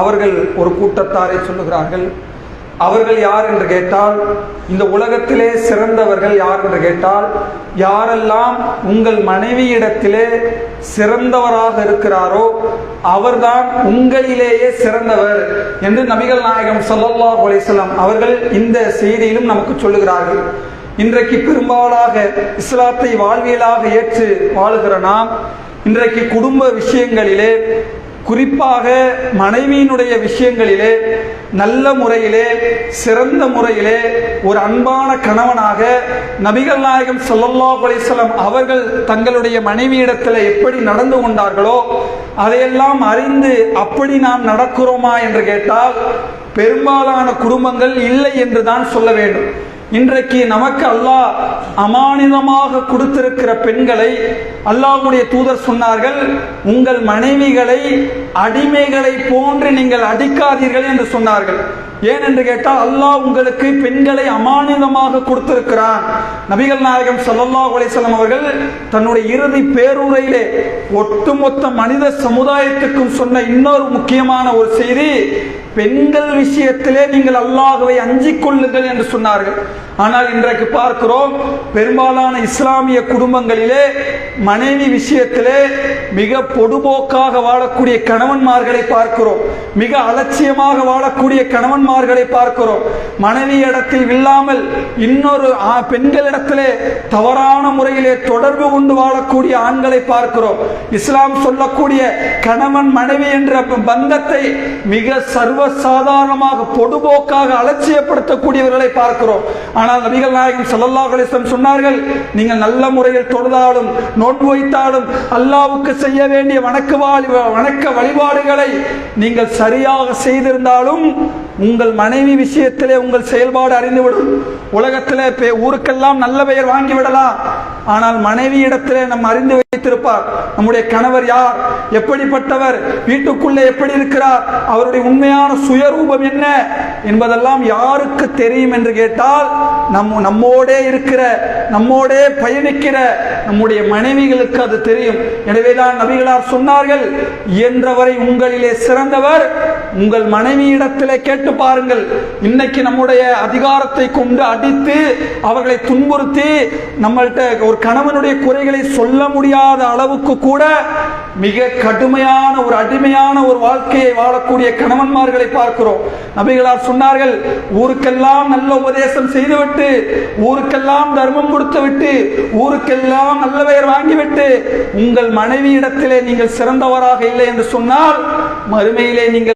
அவர்கள் ஒரு கூட்டத்தாரை சொல்லுகிறார்கள். அவர்கள் யார் என்று கேட்டால் இந்த உலகத்திலே சிறந்தவர்கள் யார் என்று கேட்டால் யாரெல்லாம் உங்கள் மனைவியிடத்திலே சிறந்தவராக இருக்கிறாரோ அவர்தான் உங்களிலேயே சிறந்தவர் என்று நபிகள் நாயகம் சொல்லல்லா அலிசல்லாம் அவர்கள் இந்த செய்தியிலும் நமக்கு சொல்லுகிறார்கள். இன்றைக்கு பெரும்பாலாக இஸ்லாத்தை வாழ்வியலாக ஏற்று வாழுகிற நாம் இன்றைக்கு குடும்ப விஷயங்களிலே குறிப்பாக மனைவியினுடைய விஷயங்களிலே நல்ல முறையிலே சிறந்த முறையிலே ஒரு அன்பான கணவனாக நபிகள் நாயகம் சல்லல்லா அலைஹி அவர்கள் தங்களுடைய மனைவியிடத்தில் எப்படி நடந்து கொண்டார்களோ அதையெல்லாம் அறிந்து அப்படி நாம் நடக்கிறோமா என்று கேட்டால் பெரும்பாலான குடும்பங்கள் இல்லை என்று தான் சொல்ல வேண்டும். இன்றைக்கு நமக்கு அல்லாஹ் அமானிதமாக கொடுத்திருக்கிற பெண்களை அல்லாஹுடைய தூதர் சொன்னார்கள் உங்கள் மனைவிகளை அடிமைகளை போன்று நீங்கள் அடிக்காதீர்கள் என்று சொன்னார்கள். ஏன் என்று கேட்டால் அல்லாஹ் உங்களுக்கு பெண்களை அமானிதமாக கொடுத்திருக்கிறார் நபிகள் நாயகம் சல்லல்லா அலிசல்லாம் அவர்கள் தன்னுடைய இறுதி பேருரையிலே ஒட்டுமொத்த மனித சமுதாயத்துக்கும் சொன்ன இன்னொரு முக்கியமான ஒரு செய்தி பெண்கள் விஷயத்திலே நீங்கள் அல்லாஹுவை அஞ்சிக் கொள்ளுங்கள் என்று சொன்னார்கள். ஆனால் இன்றைக்கு பார்க்கிறோம் பெரும்பாலான இஸ்லாமிய குடும்பங்களிலே மனைவி விஷயத்திலே மிக பொடுபோக்காக வாழக்கூடிய கணவன்மார்களை பார்க்கிறோம். மிக அலட்சியமாக வாழக்கூடிய கணவன்மார்களை பார்க்கிறோம். மனைவி இடத்தில் இல்லாமல் இன்னொரு ஆ- பெண்களிடத்திலே தவறான முறையிலே தொடர்பு கொண்டு வாழக்கூடிய ஆண்களை பார்க்கிறோம். இஸ்லாம் சொல்லக்கூடிய கணவன் மனைவி என்ற பந்தத்தை மிக சர்வசாதாரணமாக பொதுபோக்காக அலட்சியப்படுத்தக்கூடியவர்களை பார்க்கிறோம். ஆனால் நபிகள் நாயகம் சல்லல்லா அலைஹி சொன்னார்கள் நீங்கள் நல்ல முறையில் தொழுதாலும் நோன்பு வைத்தாலும் அல்லாவுக்கு செய்ய வேண்டிய வணக்க வணக்க வழிபாடுகளை நீங்கள் சரியாக செய்திருந்தாலும் உங்கள் மனைவி விஷயத்திலே உங்கள் செயல்பாடு அறிந்துவிடும். உலகத்திலே பெ- ஊருக்கெல்லாம் நல்ல பெயர் வாங்கிவிடலாம் ஆனால் மனைவி இடத்திலே நம் அறிந்து வைத்திருப்பார். நம்முடைய கணவர் யார்? எப்படிப்பட்டவர்? வீட்டுக்குள்ளே எப்படி இருக்கிறார்? அவருடைய உண்மையான சுயரூபம் என்ன? என்பதெல்லாம் யாருக்கு தெரியும் என்று கேட்டால் நம் நம்மோடே இருக்கிற நம்மோடே பயணிக்கிற நம்முடைய மனைவிகளுக்கு அது தெரியும். எனவேதான் நபிகளார் சொன்னார்கள் என்றவரை உங்களிலே சிறந்தவர் உங்கள் மனைவியிடத்திலே கேட்டு பாருங்கள். இன்னைக்கு நம்முடைய அதிகாரத்தை கொண்டு அடித்து அவர்களை துன்புறுத்தி நம்மள்கிட்ட ஒரு கணவனுடைய குறைகளை சொல்ல முடியாத அளவுக்கு கூட மிக கடுமையான ஒரு அடிமையான ஒரு வாழ்க்கையை வாழக்கூடிய கணவன்மார்களை பார்க்கிறோம். நபிகளார் சொன்னார்கள் ஊருக்கெல்லாம் நல்ல உபதேசம் செய்துவிட்டு ஊருக்கெல்லாம் தர்மம் கொடுத்து விட்டு ஊருக்கெல்லாம் நல்ல பெயர் வாங்கிவிட்டு உங்கள் மனைவியிடத்திலே நீங்கள் சிறந்தவராக இல்லை என்று சொன்னால் மறுமையிலே நீங்கள்